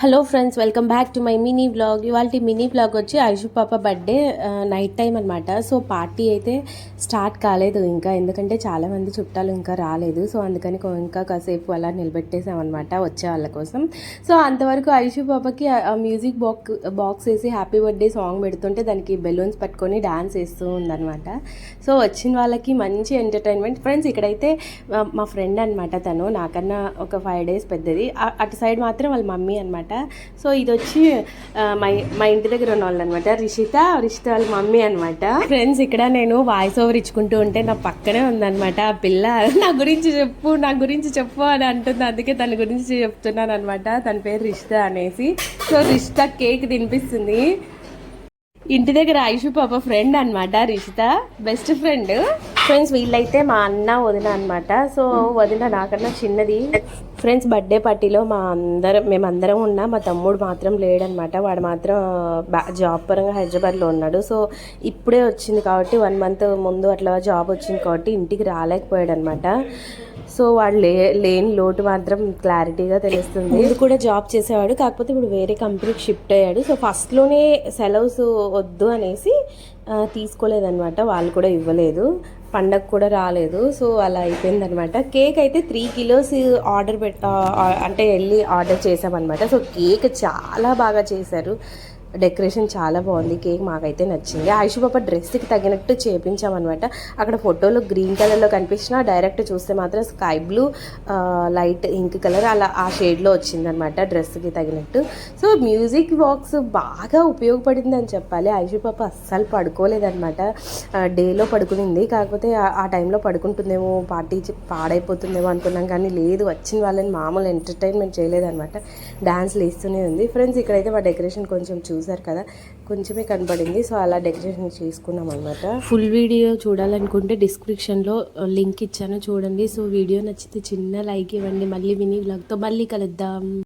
Hello friends welcome back to my mini blog ఇవాళ mini blog వచ్చి ఐషు పాప birthday night time అనమాట so party అయితే స్టార్ట్ కాలేదు ఇంకా. ఎందుకంటే చాలామంది చుట్టాలు ఇంకా రాలేదు. సో అందుకని ఇంకా కాసేపు అలా నిలబెట్టేసామన్నమాట వచ్చే వాళ్ళ కోసం. సో అంతవరకు ఐషు పాపకి ఆ మ్యూజిక్ బాక్స్ బాక్స్ వేసి హ్యాపీ బర్త్డే సాంగ్ పెడుతుంటే దానికి బెలూన్స్ పట్టుకొని డాన్స్ వేస్తూ ఉందన్నమాట. సో వచ్చిన వాళ్ళకి మంచి ఎంటర్టైన్మెంట్ ఫ్రెండ్స్ ఇక్కడైతే మా ఫ్రెండ్ అనమాట తను. నాకన్నా ఒక ఫైవ్ డేస్ పెద్దది. అటు సైడ్ మాత్రం వాళ్ళ మమ్మీ అనమాట సో ఇది వచ్చి మై మా ఇంటి దగ్గర ఉన్న వాళ్ళు అనమాట రిషిత రిషిత వాళ్ళ మమ్మీ అనమాట ఫ్రెండ్స్ ఇక్కడ నేను వాయిస్ ఓవర్ ఇచ్చుకుంటూ ఉంటే నా పక్కనే ఉందనమాట ఆ పిల్ల నా గురించి చెప్పు నా గురించి చెప్పు అని అంటుంది. అందుకే తన గురించి చెప్తున్నాను అనమాట తన పేరు రిషిత అనేసి. సో రిషిత కేక్ తినిపిస్తుంది. ఇంటి దగ్గర ఐషు పాప ఫ్రెండ్ అనమాట రిషిత. బెస్ట్ ఫ్రెండ్ ఫ్రెండ్స్ వీళ్ళైతే మా అన్న వదిన అనమాట సో వదిన నాకన్నా చిన్నది. ఫ్రెండ్స్ బర్త్డే పార్టీలో మా అందరం మేమందరం ఉన్నా మా తమ్ముడు మాత్రం లేడనమాట వాడు మాత్రం జాబ్ పరంగా హైదరాబాద్లో ఉన్నాడు. సో ఇప్పుడే వచ్చింది కాబట్టి వన్ మంత్ ముందు అట్లా జాబ్ వచ్చింది కాబట్టి ఇంటికి రాలేకపోయాడు అనమాట సో వాడు లే లేని లోటు మాత్రం క్లారిటీగా తెలుస్తుంది. ముందు కూడా జాబ్ చేసేవాడు కాకపోతే ఇప్పుడు వేరే కంపెనీకి షిఫ్ట్ అయ్యాడు. సో ఫస్ట్లోనే సెలవుస్ వద్దు అనేసి తీసుకోలేదనమాట తీసుకోలేదన్నమాట. వాళ్ళు కూడా ఇవ్వలేదు. పండగ కూడా రాలేదు. సో అలా అయిపోయిందనమాట కేక్ అయితే త్రీ కిలోస్ ఆర్డర్ పెట్ట అంటే వెళ్ళి ఆర్డర్ చేసామన్నమాట సో కేక్ చాలా బాగా చేశారు. డెకరేషన్ చాలా బాగుంది. కేక్ మాకైతే నచ్చింది. ఆయుష్ పాప డ్రెస్కి తగినట్టు చేపించామన్నమాట. అక్కడ ఫోటోలో గ్రీన్ కలర్లో కనిపించినా డైరెక్ట్ చూస్తే మాత్రం sky blue light ink colour అలా ఆ షేడ్లో వచ్చిందనమాట డ్రెస్కి తగినట్టు. సో మ్యూజిక్ బాక్స్ బాగా ఉపయోగపడింది అని చెప్పాలి. ఆయుష్ పాప అస్సలు పడుకోలేదనమాట డేలో పడుకునింది. కాకపోతే ఆ- టైంలో పడుకుంటుందేమో పార్టీ పాడైపోతుందేమో అనుకున్నాం కానీ లేదు. వచ్చిన వాళ్ళని మామూలు ఎంటర్టైన్మెంట్ చేయలేదనమాట డ్యాన్స్లు వేస్తూనే ఉంది. ఫ్రెండ్స్ ఇక్కడైతే మా డెకరేషన్ కొంచెం చూసి చూసారు కదా కొంచెమే కనపడింది సో అలా డెకరేషన్ చేసుకున్నాం అనమాట ఫుల్ వీడియో చూడాలనుకుంటే డిస్క్రిప్షన్లో లింక్ ఇచ్చాను చూడండి. సో వీడియో నచ్చితే చిన్న లైక్ ఇవ్వండి. మళ్ళీ విని వ్లాగ్తో మళ్ళీ కలుద్దాం.